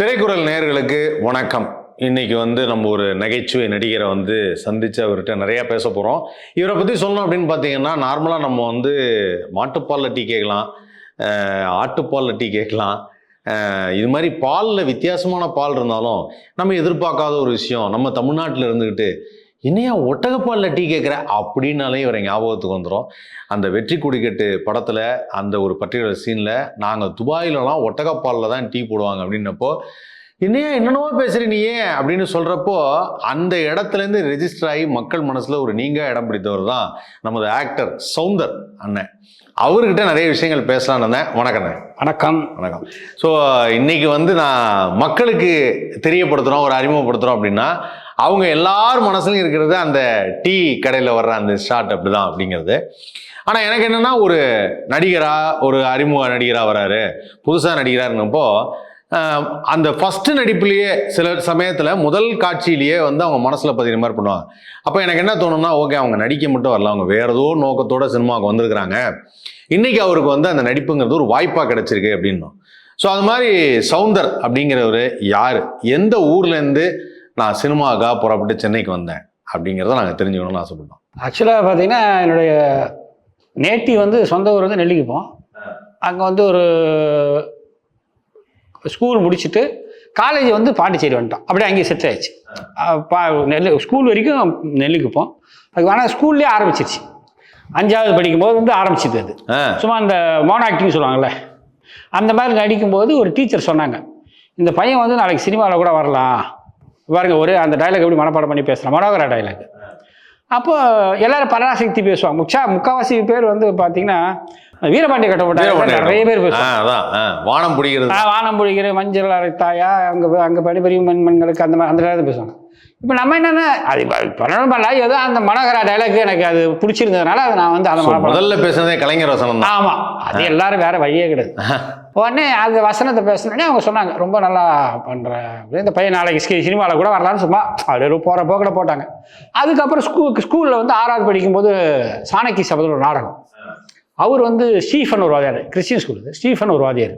திரைக்குறள் நேயர்களுக்கு வணக்கம். இன்னைக்கு வந்து நம்ம ஒரு நகைச்சுவை நடிகரை வந்து சந்தித்து அவர்கிட்ட நிறையா பேச போகிறோம் இவரை பற்றி சொல்லணும் அப்படின்னு பார்த்தீங்கன்னா நார்மலாக நம்ம வந்து மாட்டுப்பாலில் டீ கேட்கலாம் ஆட்டுப்பாலில் டீ கேட்கலாம். இது மாதிரி பாலில் வித்தியாசமான பால் இருந்தாலும் நம்ம எதிர்பார்க்காத ஒரு விஷயம் நம்ம தமிழ்நாட்டில் இருந்துக்கிட்டு என்னையா ஒட்டகப்பாலில் டீ கேட்குற அப்படின்னாலே இவரை ஞாபகத்துக்கு வந்துடும் அந்த வெற்றி கொடிக்கட்டு படத்தில் அந்த ஒரு பர்டிகுலர் சீனில் நாங்கள் துபாயிலலாம் ஒட்டகப்பாலில் தான் டீ போடுவாங்க அப்படின்னப்போ என்னையா என்னென்னவோ பேசுகிற நீ ஏன்? அப்படின்னு சொல்கிறப்போ அந்த இடத்துலேருந்து ரெஜிஸ்டர் ஆகி மக்கள் மனசில் ஒரு நீங்க இடம் பிடித்தவர் தான் நமது ஆக்டர் சவுந்தர் அண்ணன். அவர்கிட்ட நிறைய விஷயங்கள் பேசலான்னு இருந்தேன். வணக்கண்ணே வணக்கம். வணக்கம். ஸோ இன்னைக்கு வந்து நான் மக்களுக்கு தெரியப்படுத்துகிறோம் ஒரு அறிமுகப்படுத்துகிறோம் அப்படின்னா அவங்க எல்லார் மனசுலையும் இருக்கிறது அந்த டீ கடையில் வர்ற அந்த ஷாட் அப்படிதான் அப்படிங்கிறது. ஆனால் எனக்கு என்னென்னா ஒரு நடிகராக ஒரு அறிமுக நடிகராக வராரு புதுசாக நடிகராருன்னப்போ அந்த ஃபஸ்ட்டு நடிப்புலேயே சில சமயத்தில் முதல் காட்சியிலேயே வந்து அவங்க மனசில் பதின மாதிரி பண்ணுவாங்க. அப்போ எனக்கு என்ன தோணும்னா ஓகே அவங்க நடிக்க மட்டும் வரல அவங்க வேறு ஏதோ நோக்கத்தோட சினிமாவுக்கு வந்திருக்கிறாங்க. இன்றைக்கி அவருக்கு வந்து அந்த நடிப்புங்கிறது ஒரு வாய்ப்பாக கிடைச்சிருக்கு அப்படின்னும். ஸோ அது மாதிரி சவுந்தர் அப்படிங்கிறவர் யார்? எந்த ஊர்லேருந்து நான் சினிமாவுக்காக புறப்பட்டு சென்னைக்கு வந்தேன். அப்படிங்கிறத நாங்கள் தெரிஞ்சுக்கணும்னு ஆசைப்பட்டோம் ஆக்சுவலாக பார்த்தீங்கன்னா என்னுடைய நேட்டி வந்து சொந்த ஊர் வந்து நெல்லிக்குப்போம் அங்கே வந்து ஒரு ஸ்கூல் முடிச்சுட்டு காலேஜ் வந்து பாண்டிச்சேரி வந்துட்டோம். அப்படியே அங்கேயே செட் ஆயிடுச்சு. பா நெல்லி ஸ்கூல் வரைக்கும் நெல்லிக்குப்போம் அதுக்கு ஆனால் ஸ்கூல்லேயே ஆரம்பிச்சிருச்சு. அஞ்சாவது படிக்கும்போது வந்து ஆரம்பிச்சிது அது. சும்மா அந்த மோனோ ஆக்டிங் சொல்லுவாங்கல்ல. அந்த மாதிரி நடிக்கும்போது ஒரு டீச்சர் சொன்னாங்க இந்த பையன் வந்து நாளைக்கு சினிமாவில் கூட வரலாம். பாருங்க ஒரு அந்த டைலாக் எப்படி மனப்பாடம் பண்ணி பேசுகிறான் மனோகரா டைலாக் அப்போ எல்லாரும் பராசக்தி பேசுவாங்க. முச்சா முக்கால்வாசி பேர் வந்து பார்த்தீங்கன்னா வீரபாண்டிய கட்டப்பட்ட நிறைய பேர் பேசுவாங்க. வானம் பிடிக்கிறது வானம் பிடிக்கிற மஞ்சள் அரைத்தாயா அங்கே அங்கே படிப்பறிவு மண்மண்களுக்கு அந்த மாதிரி அந்த நேரத்தில் பேசுவாங்க. இப்போ நம்ம என்னன்னா அது பண்ணணும் பண்ணல ஏதோ அந்த மனோகரா டைலாக் எனக்கு அது பிடிச்சிருந்ததுனால அதை நான் வந்து அந்த முதல்ல பேசுனதே கலைஞர் வசனம் தான். ஆமா. அது எல்லாரும் வேற வழியே கிடையாது. உடனே அந்த வசனத்தை பேசினோடனே அவங்க சொன்னாங்க ரொம்ப நல்லா அப்படின்னு இந்த பையன் நாளைக்கு ஸ்கி சினிமாவில் கூட வரலான்னு சும்மா அப்படியே போகிற போக்கில் போட்டாங்க. அதுக்கப்புறம் ஸ்கூல் ஸ்கூலில் வந்து ஆறாவது படிக்கும்போது சாணக்கி சபதம் ஒரு நாடகம். அவர் வந்து ஸ்டீஃபன் ஒரு வாதியார் கிறிஸ்டின் ஸ்கூல் ஸ்டீஃபன் ஒரு வாதியார்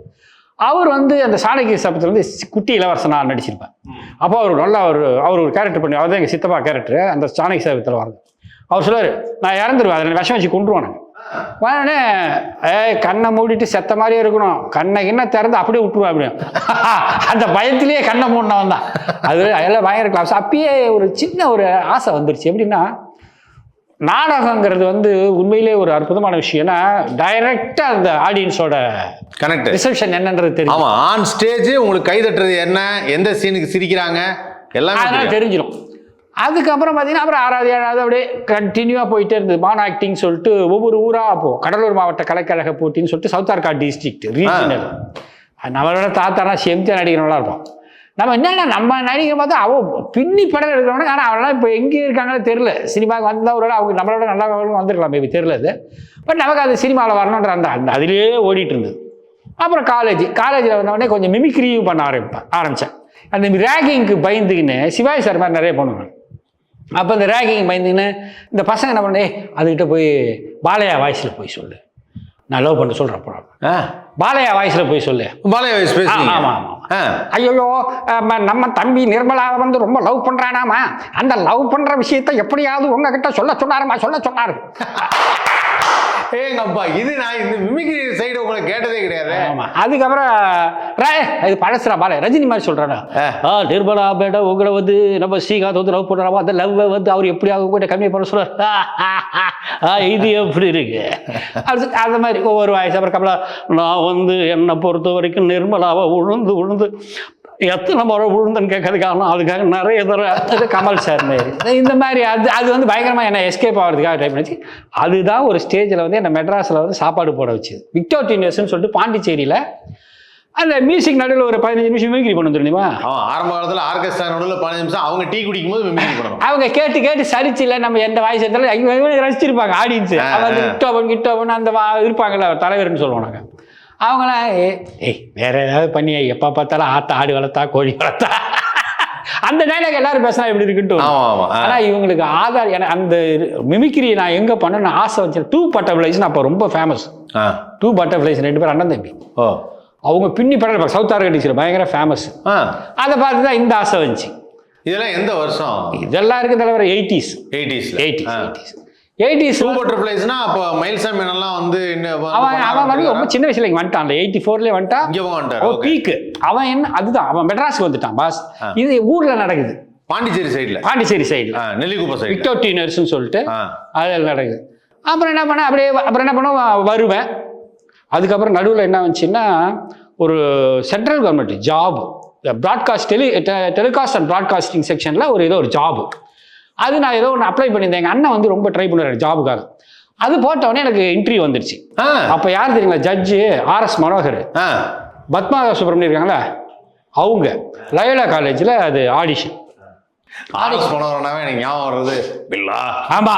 அவர் வந்து அந்த சாணக்கிய சபத்தில் வந்து சி- குட்டி இளவரசனாக நடிச்சிருப்பார். அப்போ அவர் நல்லா ஒரு அவர் ஒரு கேரக்டர் பண்ணி அவர் தான் எங்கள் சித்தப்பா கேரக்டர் அந்த சாணக்கிய சபத்தில் வரது அவர் சொல்லுவார் நான் இறந்துருவேன் அதில் விஷம் வச்சு கொண்டுருவானு உடனே ஏ கண்ணை மூடிட்டு செத்த மாதிரியே இருக்கணும். கண்ணை கிண்ண திறந்து அப்படியே விட்டுருவேன் அப்படியே. அந்த பயத்திலேயே கண்ணை மூடினவன் தான் அது எல்லாம் பயங்கர கிளாஸ் அப்பயே ஒரு சின்ன ஒரு ஆசை வந்துருச்சு. எப்படின்னா நாடகங்கிறது வந்து உண்மையிலே ஒரு அற்புதமான விஷயம். ஏன்னா டைரக்டா அந்த ஆடியன்ஸோட கனெக்ட் ரிசப்ஷன் என்னன்றது தெரியும். ஆமா ஆன் ஸ்டேஜ் உங்களுக்கு கை தட்டுறது என்ன எந்த சீனுக்கு சிரிக்கிறாங்க எல்லாமே. தெரிஞ்சிடும் அதுக்கப்புறம் பார்த்தீங்கன்னா அப்புறம் ஆறாவது ஏழாவது அப்படியே கண்டினியூவாக போயிட்டே இருந்தது. மான் ஆக்டிங் சொல்லிட்டு ஒவ்வொரு ஊராக போ கடலூர் மாவட்ட கலைக்கழக போட்டின்னு சொல்லிட்டு சவுத் ஆர்கா டிஸ்ட்ரிக்ட் ரீஜனல் நம்மளோட தாத்தானா செம்தியா நடிக்கிறவங்களா இருப்பான். நம்ம என்னென்ன நம்ம நடிகர் பார்த்தா அவன் பின்னி படம் எடுக்கிறவங்க ஆனால் அவெல்லாம் இப்போ எங்கே இருக்காங்கன்னு தெரில சினிமாவுக்கு வந்தால் ஒரு அவங்க நம்மளோட நல்லா வந்திருக்கலாம் மேபி தெரில அது. பட் நமக்கு அது சினிமாவில் வரணுன்ற அந்த அந்த அதிலே ஓடிட்டு இருந்தது. அப்புறம் காலேஜ் காலேஜில் வந்தவொடனே கொஞ்சம் மிமிக்ரியும் பண்ண ஆரம்பிப்பேன் ஆரம்பித்தேன் அந்த ரேகிங்க்கு பயந்துக்கின்னு சிவாஜி சார் மாதிரி நிறைய பண்ணுவேன் அப்போ இந்த ரேகிங் பயந்துக்கின்னு இந்த பசங்க என்ன பண்ணே அதுக்கிட்ட போய் பாலையா வாய்ஸில் போய் சொல்லு. நான் லவ் பண்ண சொல்கிறேன் அப்புறம் ஆ, பாலையா வாய்ஸில் போய் சொல்லு. பாலைய வயசு பேசுறீங்க? ஆமா, ஆமா, ஆ, ஐயோ நம்ம தம்பி நிர்மலாவை வந்து ரொம்ப லவ் பண்றானாமா? அந்த லவ் பண்ற விஷயத்தை எப்படியாவது உங்ககிட்ட சொல்ல சொன்னாருமா? சொல்ல சொன்னாரு. ஏங்கப்பா இது நான் இந்த மிமிக்ரி சைடு உங்களை கேட்டதே கிடையாது. ஆமா. அதுக்கப்புறம் ரே- இது பழசுரா பால. ரஜினி மாதிரி சொல்றானா. நிர்மலா மேடம் உங்களை வந்து நம்ம ஸ்ரீகாந்த் வந்து லவ் பண்றாமா அந்த லவ் வந்து அவர் எப்படியாவது உங்ககிட்ட கம்மி பண்ண சொல்றாரு? ஆ, இது எப்படி இருக்கு? அது அந்த மாதிரி ஒவ்வொரு வாய்ஸ். அப்புறம் கமலா நான் வந்து என்னை பொறுத்த வரைக்கும் நிர்மலாவை உழுந்து உழுந்து எத்தனை முறை விழுந்துன்னு கேட்கறதுக்கு காரணம் அதுக்காக நிறைய தடவை கமல் சார் மாதிரி. இந்த மாதிரி அது அது வந்து பயங்கரமாக என்ன எஸ்கேப் ஆகிறதுக்காக ட்ரை பண்ணிச்சு. அதுதான் ஒரு ஸ்டேஜில் வந்து என்னை மெட்ராஸில் வந்து சாப்பாடு போட வச்சுது. விக்டோர் டீனியர்ஸ்னு சொல்லிட்டு பாண்டிச்சேரியில் அந்த மியூசிக் நடுவில் ஒரு பதினஞ்சு நிமிஷம் மிமிக்ரி பண்ண தெரியுமா? ஆரம்ப காலத்துல ஆர்கெஸ்ட்ரா நடுவில் பதினஞ்சு நிமிஷம் அவங்க டீ குடிக்கும் போது மிமிக்ரி பண்ணணும். அவங்க கேட்டு கேட்டு சரிச்சு இல்லை நம்ம எந்த வாய்ஸ் எடுத்தாலும் ரசிச்சிருப்பாங்க ஆடியன்ஸ் ஆ. கிட்டோவன் கிட்டோவன் அந்த இருப்பாங்கல்ல தலைவர்னு சொல்லுவோம் நாங்கள் அவங்களாம் ஏய் ஏய் வேற ஏதாவது பண்ணி எப்போ பார்த்தாலும் ஆத்தா ஆடு வளர்த்தா கோழி வளர்த்தா? அந்த டைலாக் எல்லாரும் பேசினா எப்படி இருக்குன்ட்டு வரும். ஆமா ஆமா ஆ. ஆனா இவங்களுக்கு ஆதார் என அந்த மிமிக்ரி நான் எங்க பண்ணணும்னு ஆசை வச்சேன். டூ பட்டர்ஃப்ளைஸ் அப்போ ரொம்ப ஃபேமஸ் ஆ. டூ பட்டர்ஃப்ளைஸ் ரெண்டு பேரும் அண்ணன் தம்பி. ஓ. அவங்க பின்னி படம் சவுத் ஆர்கனைசர் பயங்கர ஃபேமஸ் ஆ. அதை பார்த்து தான் இந்த ஆசை வந்துச்சு. இதெல்லாம் எந்த வருஷம்? இதெல்லாம் இருக்கு தலைவர் எயிட்டிஸ் எயிட்டிஸ்ல எயிட்டிஸ் எயிட்டிஸ் எயிட்டிஸ் டூ பட்டர்ஃப்ளைஸ்னா அப்போ மயில்சாமி எல்லாம் வந்து அவன் அவன் வந்து ரொம்ப சின்ன வயசுல இங்க வந்துட்டான். எயிட்டி ஃபோர்லேயே வந்துட்டான் இங்க ஓகே பீக்கு அவன் என்ன அதுதான். அவன் மெட்ராஸ்க்கு வந்துட்டான் பாஸ். இது ஊர்ல நடக்குது. பாண்டிச்சேரி சைடுல பாண்டிச்சேரி சைடில் நெல்லிக்குப்பம் சைடுல விக்டோ டீனர்ஸ்னு சொல்லிட்டு அதில் நடக்குது. அப்புறம் என்ன பண்ணேன் அப்படியே அப்புறம் என்ன பண்ணுவோம் வருவேன். அதுக்கப்புறம் நடுவில் என்ன வந்துச்சுன்னா ஒரு central government job broadcast tele telecast and broadcasting செக்ஷனில் ஒரு ஏதோ ஒரு ஜாப் அது நான் ஏதோ ஒன்று அப்ளை பண்ணியிருந்தேன். எங்கள் அண்ணன் வந்து ரொம்ப ட்ரை பண்ணுறாரு ஜாபுக்காக அது போட்ட உடனே எனக்கு இன்டர்வியூ வந்துருச்சு. அப்போ யார் தெரியுங்களா? Judge RS Manohar. ஆ. பத்மா சுப்பிரமணியம் இருக்காங்களா? அவங்க. லயோலா காலேஜில் அது ஆடிஷன் ஆர்எஸ் போனவரனாவே எனக்கு ஞாபகம் வர்றது பில்லா. ஆமா.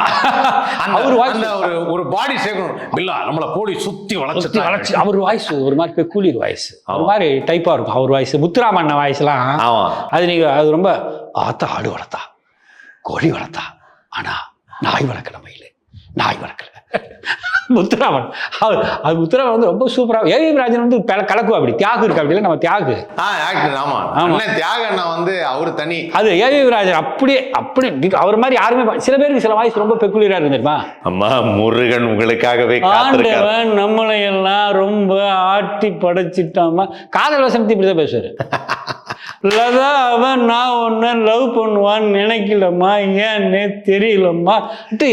அவர் வாய்ஸ் ஒரு ஒரு பாடி சேர்க்கணும் பில்லா நம்மள போடி சுத்தி வளைச்சு வளைச்சு. அவர் வாய்ஸ் ஒரு மாதிரி பெக்குலியர் வாய்ஸ். ஒரு மாதிரி டைப்பா இருக்கும். அவர் வாய்ஸ். முத்துராமண்ண வாய்ஸ்லாம். அது நீங்க அது ரொம்ப ஆத்தா ஆடு வளர்த்தா. கோழி வளர்த்தா. ஆனா நாய் வளர்க்கல மயிலு. நாய் வளர்க்கல. முத்துராமன். அவர் அது முத்துராமன் வந்து ரொம்ப சூப்பரா ஏவி ராஜன் வந்து கலக்குவா அப்படி. தியாகு இருக்கு அப்படி நம்ம தியாகு. ஆ ஆக்டர் ஆமா. ஆமா. தியாக அண்ணா வந்து அவரு தனி. அது ஏவி ராஜன் அப்படியே அப்படி அவர் மாதிரி யாருமே சில பேருக்கு சில வாய்ஸ் ரொம்ப பெக்குலியரா இருந்திருமா அம்மா முருகன் உங்களுக்காகவே ஆண்டவன் நம்மளை எல்லாம் ரொம்ப ஆட்டி படைச்சிட்டாமா காதல் வசனத்தை இப்படிதான் பேசுவாரு. லதா அவன் நான் ஒன்னு லவ் பண்ணுவான்னு நினைக்கலம்மா. ஏன்னு தெரியலம்மா.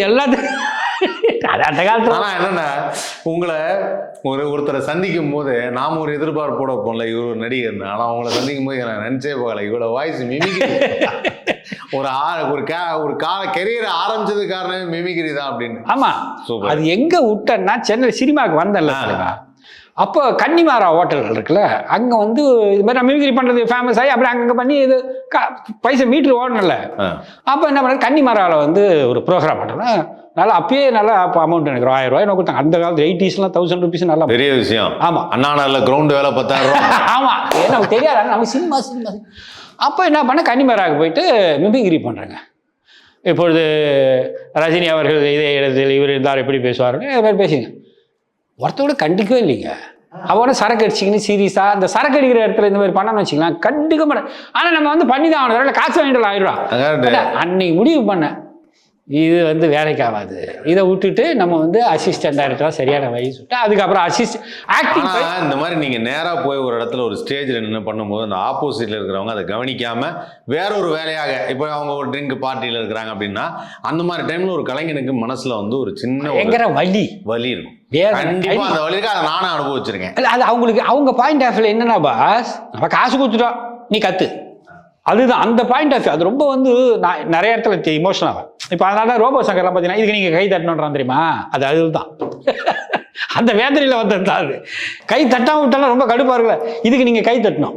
எல்லாத்தையும் அந்த காலத்துல ஆனா என்னன்னா உங்களை ஒரு ஒருத்தரை சந்திக்கும் போது நாம ஒரு எதிர்பார்ப்போட போல இவர் ஒரு நடிகர் ஆனா அவங்கள சந்திக்கும் போது நான் நினைச்சே போகல. இவ்வளவு வாய்ஸ் மிமிக்ரி ஒரு ஒரு கே ஒரு கால கெரியர் ஆரம்பிச்சது காரணமே மிமிக்ரி தான் அப்படின்னு ஆமா. அது எங்க விட்டேன்னா சென்னை சினிமாவுக்கு வந்தேன்ல. அப்போ கன்னிமாரா ஹோட்டல் இருக்குல்ல அங்க வந்து இது மாதிரி மிமிக்ரி பண்றது ஃபேமஸ் ஆகி அப்படி அங்க பண்ணி இது க- பைசா மீட்டர் ஓடணும்ல. அப்போ என்ன பண்ணது கன்னிமராவில் வந்து ஒரு ப்ரோக்ராம் பண்ணுறேன் நல்லா அப்பயே நல்லா அப்போ அமௌண்ட் எனக்கு ஆயிரம் ரூபாய் கொடுத்தாங்க. அந்த காலத்து எயிட்டிஸ்லாம் தௌசண்ட் ருபீஸ் நல்லா பெரிய விஷயம். ஆமா. அண்ணா நல்ல கிரவுண்ட் வேலை பத்தாயிரம் ரூபாய். ஆமா. ஏன்னா நமக்கு தெரியாது. நமக்கு சினிமா சினிமா. அப்போ என்ன பண்ண கன்னிமராவுக்கு போயிட்டு மிமிகிரி பண்ணுறேங்க இப்பொழுது ரஜினி அவர்கள் இதே இடத்தில் இவர் இருந்தார் எப்படி பேசுவாருன்னு இது மாதிரி பேசுங்க. ஒருத்தோட கண்டிக்கவே இல்லைங்க. அவன சரக்கு அடிச்சிங்கன்னு சீரியஸா அந்த சரக்கு அடிக்கிற இடத்துல இந்த மாதிரி பண்ணணும்னு வச்சுக்கலாம் கண்டிக்க மாட்டேன். ஆனால் நம்ம வந்து பண்ணி தான் ஆகணும். காசு வாங்கிட்டு ஆயிரம் அதான், அன்னைக்கு முடிவு பண்ணேன். இது வந்து வேலைக்கு ஆகாது இதை விட்டுட்டு நம்ம வந்து அசிஸ்டன்ட் டைரக்டராக சரியான வழி சொல்லிட்டு அதுக்கப்புறம் அசிஸ்ட் ஆக்டிங் இந்த மாதிரி நீங்க நேரா போய் ஒரு இடத்துல ஒரு ஸ்டேஜ்ல நின்று பண்ணும்போது அந்த ஆப்போசிட்ல இருக்கிறவங்க அதை கவனிக்காம வேற ஒரு வேலையாக இப்போ அவங்க ஒரு ட்ரிங்க் பார்ட்டியில இருக்கிறாங்க அப்படின்னா அந்த மாதிரி டைம்ல ஒரு கலைஞனுக்கு மனசுல வந்து ஒரு சின்ன எங்கிற வழி வலி. இருக்கும். வேதனை. கண்டிப்பா அந்த வலிக்கு அதை நானும் அனுபவிச்சிருக்கேன். அது அவங்களுக்கு அவங்க பாயிண்ட் ஆஃப் என்னன்னா பாஸ் நம்ம காசு கொடுத்துட்டோம். நீ கத்து. அதுதான் அந்த பாயிண்ட் ஆஃப் அது ரொம்ப வந்து நான் நிறைய இடத்துல இமோஷனல் ஆகும் இப்போ அதனால தான் ரோபோ சங்கர்லாம் பார்த்தீங்கன்னா இதுக்கு நீங்கள் கை தட்டணுன்றான் தெரியுமா? அது அதுதான். அந்த வேதனையில் வந்தது தான் அது. கை தட்டாம விட்டாலும் ரொம்ப கடுப்பாக இருக்குல்ல. இதுக்கு நீங்கள் கை தட்டணும்.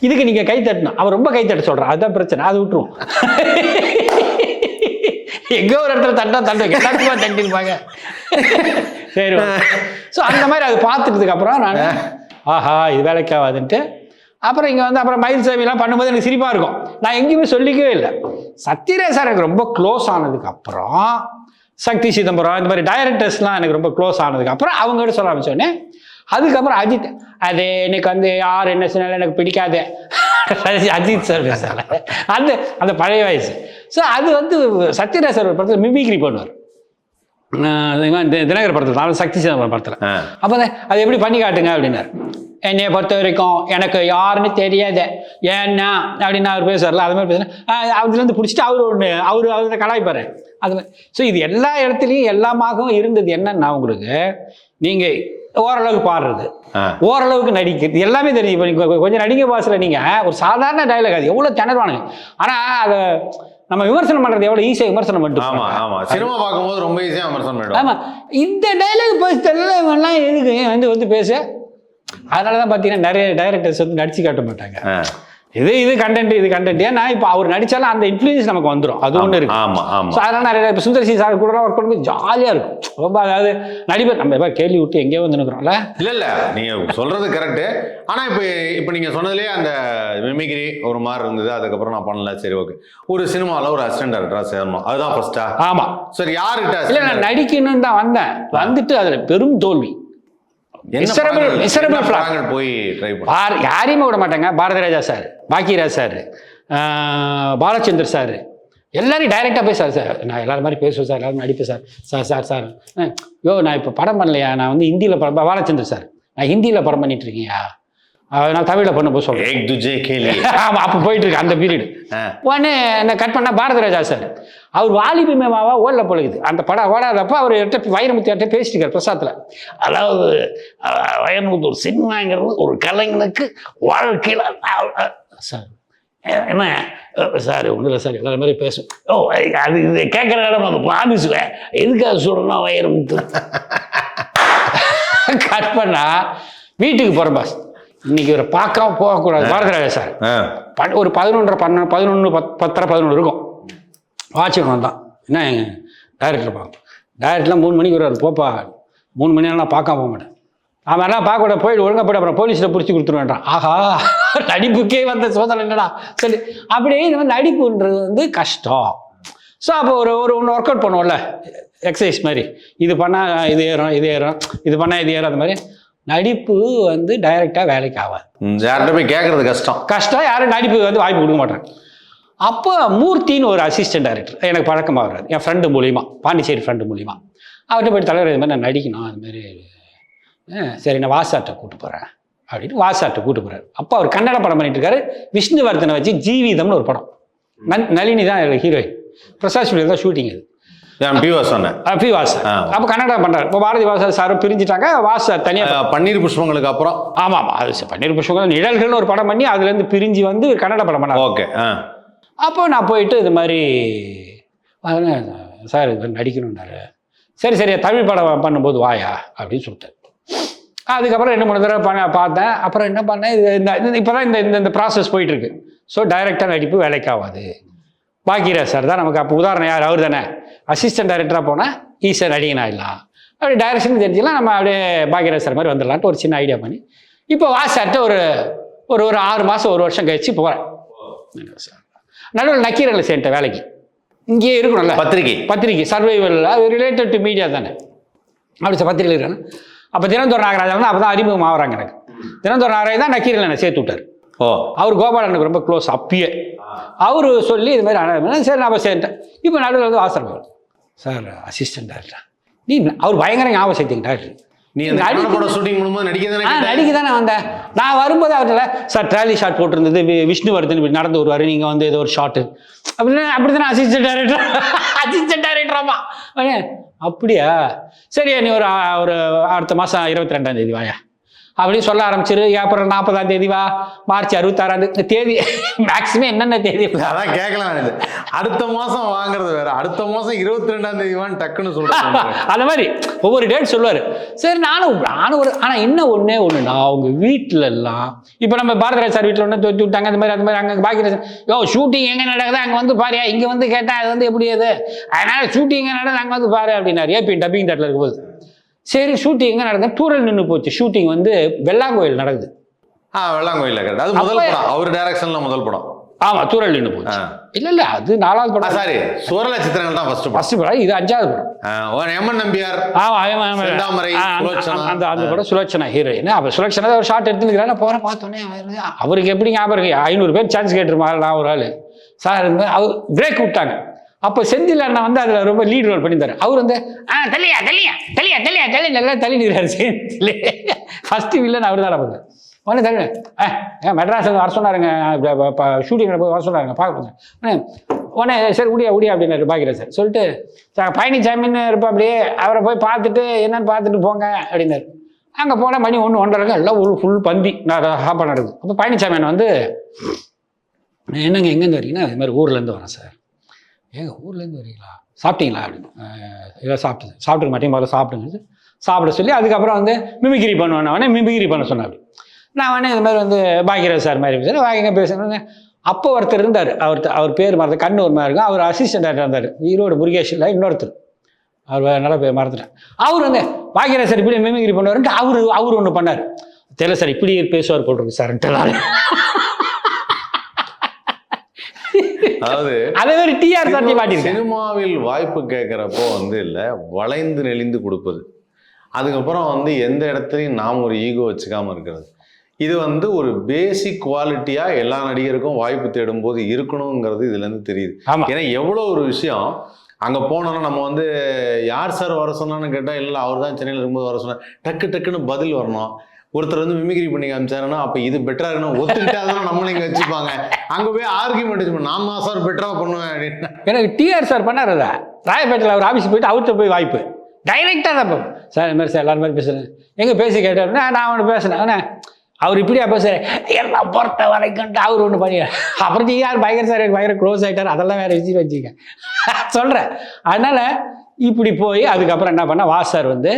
இதுக்கு நீங்கள் கை தட்டணும். அவன் ரொம்ப கை தட்ட சொல்கிறான் அதுதான் பிரச்சனை. அது விட்டுருவோம். எங்கோ ஒரு இடத்துல தட்டா தட்டு எல்லாத்துக்குமா தட்டிருப்பாங்க. சரி ஸோ அந்த மாதிரி அது பார்த்துட்டதுக்கு அப்புறம் நான் ஆஹா இது வேலைக்கு ஆகாதுன்ட்டு அப்புறம் இங்கே வந்து அப்புறம் மயில் சேவையெல்லாம் பண்ணும்போது எனக்கு சிரிப்பாக இருக்கும். நான் எங்கேயுமே சொல்லிக்கவே இல்லை. சத்யராஜ் சார் எனக்கு ரொம்ப க்ளோஸ் ஆனதுக்கு அப்புறம் சக்தி சிதம்பரம் இந்த மாதிரி டைரக்டர்ஸ்லாம் எனக்கு ரொம்ப க்ளோஸ் ஆனதுக்கு அப்புறம் அவங்ககிட்ட சொல்ல ஆரம்பிச்சோடனே அதுக்கப்புறம் அஜித் அது எனக்கு வந்து யார் என்ன சொன்னாலும் எனக்கு பிடிக்காது. அஜித் சார் பேசல அந்த அந்த பழைய வயசு ஸோ அது வந்து சத்யராஜ் சார் ஒரு படத்தில் மிமிக்ரி பண்ணுவார். தினகர் படத்தில் தான் சக்தி சிதம்பரம் படத்தில். அப்போ அது எப்படி பண்ணி காட்டுங்க? அப்படின்னாரு. என்னைய பொறுத்த வரைக்கும் எனக்கு யாருன்னு தெரியாது ஏன்னா அப்படின்னு அவர் பேசுவார்ல அது மாதிரி பேசுறேன். அதுலேருந்து பிடிச்சிட்டு அவர் ஒன்று அவர் அவரை கலாய்ப்பாரு. அது மாதிரி. ஸோ இது எல்லா இடத்துலையும் எல்லாமாகவும் இருந்தது என்னன்னா உங்களுக்கு நீங்கள் ஓரளவுக்கு பாடுறது. ஓரளவுக்கு நடிக்கிறது. எல்லாமே தெரியும். இப்போ கொஞ்சம் நடிகை பாசில் நீங்கள் ஒரு சாதாரண டைலாக் அது. எவ்வளோ திணறுவானுங்க. ஆனால் அதை நம்ம விமர்சனம் பண்ணுறது எவ்வளோ ஈஸியாக விமர்சனம் பண்ணிட்டு ஆமா. ஆமா. சினிமா பார்க்கும்போது ரொம்ப ஈஸியா விமர்சனம் பண்ணிடுவோம் ஆமா. இந்த டைலாக் பேச தெரியல இவன்லாம் எதுக்கு வந்து வந்து பேச? அதனால தான் பார்த்தீங்கன்னா நிறைய டைரக்டர்ஸ் வந்து நடிச்சு காட்ட மாட்டாங்க. இது இது கண்டென்ட் இது கண்டென்ட் ஏன்னா இப்போ அவர் நடிச்சாலும் அந்த இன்ஃப்ளூயன்ஸ் நமக்கு வந்துடும் அது ஒன்று இருக்கு. ஆமா ஆமா. ஸோ அதனால நிறைய இப்போ சுந்தர் சி சார் கூட ஒர்க் பண்ணும்போது ஜாலியாக இருக்கும். ரொம்ப அதாவது நடிப்பர் நம்ம எப்போ கேள்வி விட்டு எங்கேயோ வந்து நிற்கிறோம்ல இல்ல இல்ல. நீங்க சொல்றது கரெக்ட் ஆனா இப்ப இப்ப நீங்க சொன்னதுலயே அந்த மிமிக்ரி ஒரு மாதிரி இருந்தது. அதுக்கப்புறம் நான் பண்ணல. சரி ஓகே ஒரு சினிமால ஒரு அசிஸ்டன்ட் டேரக்டரா சேரணும். அதுதான் ஃபர்ஸ்டா ஆமா. சரி யாருகிட்ட இல்லை நான் நடிக்கணும்னு தான் வந்தேன். வந்துட்டு அதில் பெரும் தோல்வி. போய் யாரையுமே விட மாட்டாங்க. Bharathi Raja sir Bhagyaraj sir Balachander sir. எல்லாரையும் டைரெக்டாக போய் சார் சார் நான் எல்லாரும் மாதிரி பேசுவேன் சார் எல்லாரும் நடிப்பேன் sir sir sir sir. Yo நான் இப்போ படம் பண்ணலையா? நான் வந்து ஹிந்தியில் படம் பாலச்சந்தர் சார் நான் ஹிந்தியில் படம் பண்ணிட்டு இருக்கேன்யா? நான் தமிழில் பண்ணும்போது சொல்கிறேன் ஏக் துஜே கேலி ஆமாம் அப்போ போயிட்டு இருக்கு அந்த பீரியடு. உடனே என்ன கட் பண்ண பாரதி ராஜா சார். அவர் வாலிபி மேமாவா ஓடல பொழுது அந்த படம் ஓடாதப்ப அவர் எடுத்து வைரமுத்தியார்ட்ட பேசிட்டு இருக்கார் பிரசாத்தில். அதாவது வைரமுத்து சினிமாங்கிறது ஒரு கலைஞனுக்கு வாழ்க்கையில் சார் என்ன? சார் ஒன்றும் இல்லை சார் எல்லாரும் மாதிரி பேசும். ஓ அது இது கேட்குற இடம் அது ஆஃபீஸில் எதுக்காக சொல்கிறேன்னா வைரமுத்து? கட் பண்ணா வீட்டுக்கு போகிறேன் பாஸ். இன்னைக்கு இவரை பார்க்காம போகக்கூடாது. பாரதி ராஜா சார். ஒரு பதினொன்றரை பன்னெண்டு பதினொன்று பத் பத்தரை பதினொன்று இருக்கும். வாட்சிக்கு வந்தான். என்ன டைரக்டர் பார்ப்போம் டைரக்டர்லாம் மூணு மணிக்கு வருவார். போப்பா மூணு மணி நான் பார்க்காம போக மாட்டேன். அவன் எல்லாம் பார்க்க கூட போயிட்டு ஒழுங்கா போயிட்டு அப்புறம் போலீஸில் பிடிச்சி கொடுத்துருவேன்றான் ஆஹா நடிப்புக்கே வந்த சோதனை என்னடா? சரி. அப்படியே இந்த மாதிரி நடிப்புன்றது வந்து கஷ்டம். ஸோ அப்போ ஒரு ஒரு ஒன்று ஒர்க் அவுட் பண்ணுவோம்ல. எக்ஸசைஸ் மாதிரி. இது பண்ணால் இது ஏறும் இது ஏறும். இது பண்ணால் இது ஏறும் அந்த மாதிரி. நடிப்பு வந்து டைரெக்டாக வேலைக்கு ஆகாது. யார்கிட்ட போய் கேட்கறது கஷ்டம். கஷ்டம் யாரும் நடிப்பு வந்து வாய்ப்பு கொடுக்க மாட்டாங்க. அப்போ மூர்த்தின்னு ஒரு அசிஸ்டன்ட் டைரக்டர் எனக்கு பழக்கமாக வர்றாரு என் ஃப்ரெண்டு மூலியமா பாண்டிச்சேரி ஃப்ரெண்டு மூலியமா. அவர்கிட்ட போய் தலைவர் இது மாதிரி நான் நடிக்கணும் அது மாதிரி சரி நான் வாசாட்டை கூட்டு போகிறேன் அப்படின்னு வாசாட்டை கூட்டு போகிறாரு அப்போ அவர் கன்னட படம் பண்ணிட்டு இருக்காரு. விஷ்ணுவர்தனை வச்சு ஜீவிதம்னு ஒரு படம். நன் நளினி தான் ஹீரோயின் பிரசாத் ஸ்டுடியோ தான் ஷூட்டிங் அது பியூவா சொன்னேன். பி வாசா ஆ. அப்போ கன்னடா பண்ணுறாரு இப்போ பாரதி வாசா சாரும் பிரிஞ்சிட்டாங்க. வாசா தனியாக பன்னீர் புஷ்பங்களுக்கு அப்புறம். ஆமாம் ஆமாம் அது பன்னீர் புஷ்பங்கள் நிழல்கள்னு ஒரு படம் பண்ணி அதுலேருந்து பிரிஞ்சு வந்து கன்னட படம் பண்ணாரு. ஓகே அப்போ நான் போயிட்டு இது மாதிரி சார் இது மாதிரி நடிக்கணும்னாரு. சரி சரி தமிழ் படம் பண்ணும்போது வாயா அப்படின்னு சொல்லிட்டாரு அதுக்கப்புறம் ரெண்டு மூணு தடவை பண்ண பார்த்தேன். அப்புறம் என்ன பண்ணேன் இது இந்த இப்போ தான் இந்த இந்த ப்ராசஸ் போயிட்டுருக்கு ஸோ டைரக்டாக நடிப்பு வேலைக்கு ஆகாது பாக்கியராஜ் சார் தான் நமக்கு அப்போ உதாரணம் யார்? அவர் தானே. அசிஸ்டன்ட் டைரக்டராக போனால் ஈஸியாக நடிகனா ஆயிடலாம். அப்படி டைரக்ஷன் தெரிஞ்சுலாம் நம்ம அப்படியே பாக்கியராஜ் சார் மாதிரி வந்துடலான்ட்டு ஒரு சின்ன ஐடியா பண்ணி இப்போ வாசாட்ட ஒரு ஒரு ஒரு ஆறு மாதம் ஒரு வருஷம் கழிச்சு போகிறேன் நடுவில் நக்கீரனில் சேர்ந்துட்டேன் வேலைக்கு. இங்கேயே இருக்கணும்ல. பத்திரிகை பத்திரிக்கை சர்வைவல் அது ரிலேட்டட் டு மீடியா தானே. அப்படி ச- பத்திரிகை இருக்கானே. அப்போ தினந்தோர் நாகராஜன் அப்போ தான் அறிமுகம் ஆகுறாங்க எனக்கு. தினந்தோர் நாகராஜ் தான் நக்கீரனில் என்னை சேர்த்து விட்டார். ஓ. அவர் கோபாலனுக்கு ரொம்ப க்ளோஸ் அப்பயே. அவர் சொல்லி இது மாதிரி சரி நான் சேர்ந்துட்டேன். இப்போ நடுவில் வந்து வாசல் சார் அசிஸ்டன்ட் டேரக்டர் நீ அவர் பயங்கர ஞாபகம் சேர்த்திங்க டேரக்டர் நீ ஷூட்டிங் பண்ணும்போது நடிக்க நடிக்க தானே வந்தேன். நான் வரும்போது அவர்கிட்ட சார் ட்ராலி ஷாட் போட்டிருந்தது விஷ்ணுவர்தன் இப்படி நடந்து வருவார் நீங்கள் வந்து ஏதோ ஒரு ஷாட்டு அப்படின்னு அப்படி தானே அசிஸ்டன்ட் டைரக்டர் அசிஸ்டன்ட் டைரக்டராமா அப்படியா? சரி நீ ஒரு ஒரு அடுத்த மாதம் இருபத்தி ரெண்டாம் தேதி வாயா. அப்படின்னு சொல்ல ஆரம்பிச்சிரு. அப்புறம் நாற்பதாம் தேதி வா. மார்ச் அறுபத்தாறாம் தேதி. தேதி மேக்ஸிமம் என்னென்ன தேதி? அதான் கேட்கலாம் இது. அடுத்த மாசம் வாங்குறது வேற. அடுத்த மாசம் இருபத்தி ரெண்டாம் தேதிவான்னு டக்குன்னு சொல்றேன் அந்த மாதிரி. ஒவ்வொரு டேட் சொல்லுவார். சரி நானும் நானும் ஒரு ஆனால் என்ன ஒன்றே ஒன்றுனா அவங்க வீட்டில எல்லாம் இப்போ நம்ம பாரதிராஜ் சார் வீட்டில் ஒன்று தொத்தி விட்டாங்க அந்த மாதிரி அந்த மாதிரி அங்கே பாக்கியராஜ் யோ ஷூட்டிங் எங்கே நடக்குது? அங்கே வந்து பாரியா இங்கே வந்து கேட்டால் அது வந்து எப்படி அது? அதனால ஷூட்டிங் எங்கே நடக்குது? அங்கே வந்து பாரு அப்படின்னாரு. ஏபி டப்பிங் தேட்டில் இருக்கும்போது. சரி ஷூட்டிங் எங்கே நடக்குது டூரல் நின்று போச்சு. ஷூட்டிங் வந்து வெள்ளாங்கோயில் நடக்குது. ஆ வெள்ளாங்கோயில கரெக்ட் அது முதல் படம். அவர் டைரக்ஷன்ல முதல் படம். ஆமாம் தூரல் நின்று போச்சு. இல்லை இல்லை அது நாலாவது படம். சாரி. சுவரல சித்திரங்கள் தான் ஃபர்ஸ்ட் படம். ஃபர்ஸ்ட் படம் இது அஞ்சாவது படம். எம்என் நம்பியார் ஆமா, ஆமா, ஆமா. செந்தாமரை, ஆ, அந்த-. அந்த கூட சுலோச்சனா ஹீரோயின் அப்போ சுலோச்சனா ஒரு ஷார்ட் எடுத்துக்கிறான் போகிறேன் பார்த்தோன்னே அவருக்கு எப்படி ஞாபகம் இருக்கு? ஐநூறு பேர் சான்ஸ் கேட்டிருப்பாங்க நான் ஒரு ஆள். சார் அவர் பிரேக் விட்டாங்க. அப்போ செந்தில் அண்ணா வந்து அதில் ரொம்ப லீட் ரோல் பண்ணியிருந்தார். அவர் வந்து ஆ தள்ளியா தள்ளியா தள்ளியா தள்ளியா தள்ளி நல்லா தள்ளி நிற்கிறாரு செந்தில். ஃபஸ்ட்டு வில்லன் அவர் தான் நமக்கு உடனே தள்ளி ஏ மெட்ராஸ் வர சொன்னாருங்க. ஷூட்டிங்கில் போய் வர சொன்னாருங்க. பார்க்கணுங்க உடனே உடனே சரி உடியா உடியா அப்படின்னு பார்க்குறேன் சார். சொல்லிட்டு சார் பழனிசாமின்னு இருப்பா அப்படியே அவரை போய் பார்த்துட்டு என்னன்னு பார்த்துட்டு போங்க அப்படின்னாரு. அங்கே போனால் மணி ஒன்று ஒன்றரை எல்லாம் ஒரு ஃபுல் பந்தி. நான் ஹாப்பாக நடக்குது அப்போ பழனிசாமி வந்து என்னங்க எங்கேருந்து வரீங்கன்னா இது மாதிரி ஊர்லேருந்து வரேன் சார். ஏங்க ஊர்லேருந்து வரீங்களா? சாப்பிட்டீங்களா? அப்படின்னு. இல்லை சாப்பிட்டு சாப்பிட்டுக்க மாட்டேன் முதல்ல சாப்பிடுங்க சாப்பிட சொல்லி அதுக்கப்புறம் வந்து மிமிகிரி பண்ணுவேன் உடனே மிமிகிரி பண்ண சொன்னேன் அப்படி நான் உடனே இது மாதிரி வந்து பாக்கியராஜ் சார் மாதிரி பேசுகிறேன் வாங்கிங்க பேசுகிறேன் அப்போ ஒருத்தர் இருந்தார். அவர் அவர் பேர் மறந்து கண்ணு ஒரு மாதிரி இருக்கும். அவர் அசிஸ்டண்டாக இருந்தார். ஈரோடு முருகேஷ் இன்னொருத்தர். அவர் வே- நல்லா பேர் மறந்துட்டேன். அவர் வந்து பாக்கியராஜ் சார் இப்படி மிமிகிரி பண்ணுவாருன்ட்டு அவர் அவர் ஒன்று பண்ணார். தெரியல சார் இப்படி பேசுவார் போட்டிருக்கு சார்ன்ட்டு நான். அதாவது அதே மாதிரி டிஆர் சார்ட்டி மாட்டிருக்கேன் சினிமாவில் வாய்ப்பு கேட்கிறப்போ வந்து இல்ல வளைந்து நெளிந்து கொடுப்பது. அதுக்கப்புறம் வந்து எந்த இடத்துலையும் நாம் ஒரு ஈகோ வச்சுக்காம இருக்கிறது. இது வந்து ஒரு பேசிக் குவாலிட்டியா எல்லா நடிகருக்கும் வாய்ப்பு தேடும் போது இருக்கணுங்கிறது இதுல இருந்து தெரியுது. ஏன்னா எவ்வளோ ஒரு விஷயம் அங்க போனோம்னா நம்ம வந்து யார் சார் வர சொன்னான்னு கேட்டா இல்லை அவர் தான் சென்னையில் இருக்கும்போது வர சொன்னார். டக்கு டக்குன்னு பதில் வரணும். ஒருத்தர் வந்து மிமிக்ரி பண்ணி காமிச்சாருன்னா அப்போ இது பெட்டராக இருக்கணும் ஒத்துக்கிட்டாதான் நம்மளும் இங்கே வச்சுப்பாங்க. அங்கே போய் ஆர்கியூமெண்ட் நான் தான் சார் பெட்டராக பண்ணுவேன் அப்படின்னு. எனக்கு டிஆர் சார் பண்ணார் அதை ராயப்பேட்டில் அவர் ஆஃபீஸ் போயிட்டு அவர்கிட்ட போய் வாய்ப்பு. டைரெக்டாக தான் சார் இந்த மாதிரி சார் எல்லாரும் மாதிரி பேசுகிறேன் எங்கே பேசி கேட்டாருன்னா நான் அவனை பேசினேன். ஆனால் அவர் இப்படியா பேசுற எல்லாம் பொறுத்த வரைக்கும் அவர் ஒன்று பண்ணி அப்புறம் டிஆர் பயங்கர சார் எனக்கு பயங்கர க்ளோஸ் ஆகிட்டார் அதெல்லாம் வேறு விஷயம் வச்சுக்க. சொல்கிறேன் அதனால் இப்படி போய் அதுக்கப்புறம் என்ன பண்ணால் வா சார் வந்து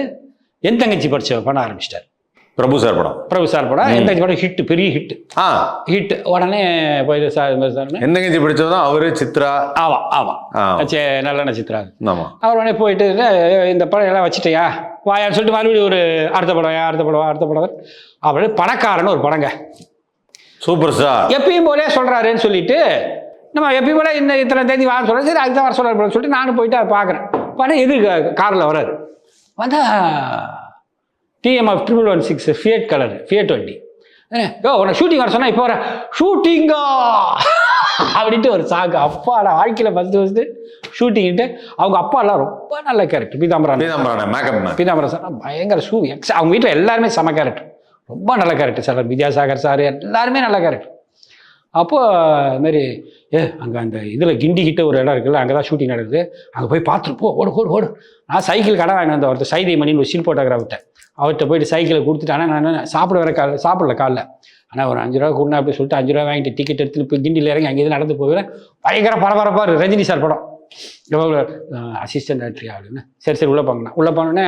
என் தங்கச்சி படிச்ச பண்ண ஆரம்பிச்சிட்டார். பிரபு சார் படம். பிரபு சார் படம். தங்கச்சி படம் ஹிட் பெரிய ஹிட் ஆ. ஹிட் உடனே போய் சார் இந்த சார் எந்த கட்சி பிடிச்சதும் அவரு சித்ரா. ஆமாம் ஆமாம் ஆ. சே நல்ல நட்சத்திரம் ஆமா. அவர் உடனே போயிட்டு "ஏய், இந்த படம் எல்லாம் வச்சுட்டியா? வாயான்னு சொல்லிட்டு மறுபடியும் ஒரு அடுத்த படம் அடுத்த படம் அடுத்த படம். அப்படியே பணக்காரன் ஒரு படங்க. சூப்பர் ஸ்டார் எப்பயும் போலே சொல்கிறாருன்னு சொல்லிட்டு நம்ம எப்பயும் போல இந்த இத்தனை தேதி வாங்க சொல்கிறேன் சரி அதுக்கு தான் வர சொல்கிறாரு சொல்லிட்டு நானும் போயிட்டு அதை பார்க்குறேன். படம் எது காரில் வராரு. வந்தா TMF triple one six Fiat colour Fiat வண்டி யோ உனக்கு ஷூட்டிங் வர சொன்னா இப்போ வர ஷூட்டிங்கா அப்படின்ட்டு ஒரு சாக்கு அப்பாடா வாழ்க்கையில் ஃபஸ்ட்டு ஃபஸ்ட்டு ஷூட்டிங்கிட்டு அவங்க அப்பாலாம் ரொம்ப நல்ல கேரக்டர் பீதாம்பரம் பீதாம்பரம் பீதாம்பரம் சார் பயங்கர ஷூ எக்ஸ் அவங்க வீட்டில் எல்லாருமே செம கேரக்டர் ரொம்ப நல்ல கேரக்டர் சார் வித்யாசாகர் சார் எல்லாருமே நல்ல கேரக்டர் அப்போ இது மாதிரி ஏ அங்கே அந்த இதில் கிண்டி கிட்ட ஒரு இடம் இருக்குல்ல அங்கே தான் ஷூட்டிங் நடக்குது. அங்கே போய் பார்த்துட்டு போ ஓடு ஓடு ஓடு. நான் சைக்கிள் கடை வாங்கிட்டு வந்த ஒருத்தர் சைதை மணின்னு ஒரு ஸ்டில் போட்டோகிராஃப்ட்ட அவர்கிட்ட போயிட்டு சைக்கிளை கொடுத்துட்டு ஆனால் நான் சாப்பிட வர கால சாப்பிடல காலைல. ஆனால் ஒரு அஞ்சு ரூபா கொடுங்க அப்படி சொல்லிட்டு அஞ்சு ரூபா வாங்கிட்டு டிக்கெட் எடுத்துட்டு போய் கிண்டியில் இறங்கி அங்கேயே நடந்து போகிறேன் பயங்கர பரபரப்பாக இருக்கு. ரஜினி சார் படம். அசிஸ்டன்ட் டேரக்டரி அப்படின்னு சரி சரி உள்ளே போங்கண்ணா. உள்ளே போனோடனே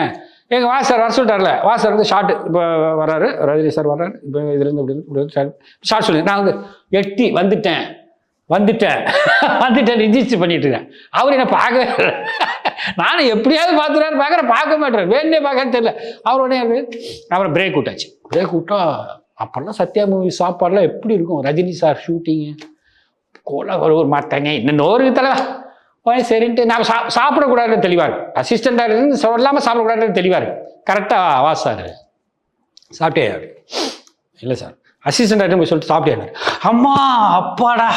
எங்கள் வா சார் வர சொல்லிட்டார்ல. வா சார் வந்து ஷார்ட் இப்போ வராரு ரஜினி சார் வர்றாரு. இப்போ இதுலேருந்து இப்படி இப்படி ஷார்ட் ஷார்ட் சொல்லுங்க நான் வந்து எட்டி வந்துட்டேன். வந்துட்டேன். வந்துட்டேன் ரிஜிஸ்டர் பண்ணிட்டு இருக்கேன். அவர் என்ன பார்க்கவே நானும் எப்படியாவது பார்த்துறாரு பார்க்குறேன் பார்க்க மாட்டேறேன் வேணே பார்க்க தெரியல. அவர் உடனே அப்புறம் பிரேக் விட்டாச்சு. பிரேக் விட்டா அப்போல்லாம் சத்யா மூவி சாப்பாடுலாம் எப்படி இருக்கும்? ரஜினி சார் ஷூட்டிங்கு கோலா ஒரு ஒரு மாட்டாங்க இன்னும் ஒரு தலைவா உடனே சரின்ட்டு நான் சா சாப்பிடக்கூடாதுன்னு தெளிவார். அசிஸ்டண்டாக இருந்து சொல்லாமல் சாப்பிடக்கூடாதுன்னு தெளிவார். கரெக்டாக வா சார். சாப்பிட்டே இல்லை சார். அசிஸ்டண்டாக போய் சொல்லிட்டு சாப்பிட்டே அம்மா அப்பாடா.